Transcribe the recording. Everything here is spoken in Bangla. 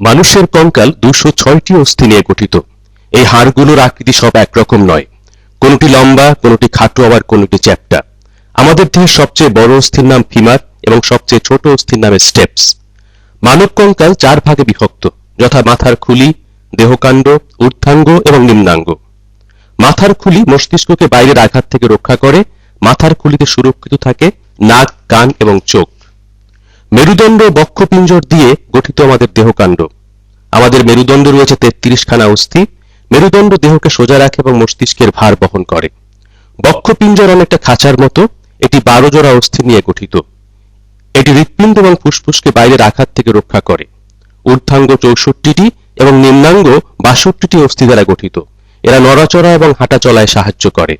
মানুষের কঙ্কাল দুশো ছয়টি অস্থি নিয়ে গঠিত। এই হাড়গুলোর আকৃতি সব একরকম নয়। কোনটি লম্বা, কোনটি খাটো, আবার কোনটি চ্যাপ্টা। আমাদের দেহের সবচেয়ে বড় অস্থির নাম ফিমার এবং সবচেয়ে ছোট অস্থির নামে স্টেপস। মানব কঙ্কাল চার ভাগে বিভক্ত, যথা মাথার খুলি, দেহকাণ্ড, ঊর্ধ্বাঙ্গ এবং নিম্নাঙ্গ। মাথার খুলি মস্তিষ্ককে বাইরের আঘাত থেকে রক্ষা করে, মাথার খুলিতে সুরক্ষিত থাকে নাক, কান এবং চোখ। মেরুদণ্ড বক্ষপিঞ্জর দিয়ে গঠিত আমাদের দেহকাণ্ড। আমাদের মেরুদণ্ড রয়েছে তেত্রিশ খানা অস্থি। মেরুদণ্ড দেহকে সোজা রাখে এবং মস্তিষ্কের ভার বহন করে। বক্ষপিঞ্জর অনেকটা খাঁচার মতো, এটি বারো জোড়া অস্থি নিয়ে গঠিত। এটি হৃৎপিণ্ড এবং ফুসফুসকে বাইরের আঘাত থেকে রক্ষা করে। ঊর্ধ্বাঙ্গ চৌষট্টিটি এবং নিম্নাঙ্গ বাষট্টিটি অস্থি দ্বারা গঠিত। এরা নড়াচড়া এবং হাঁটা চলায় সাহায্য করে।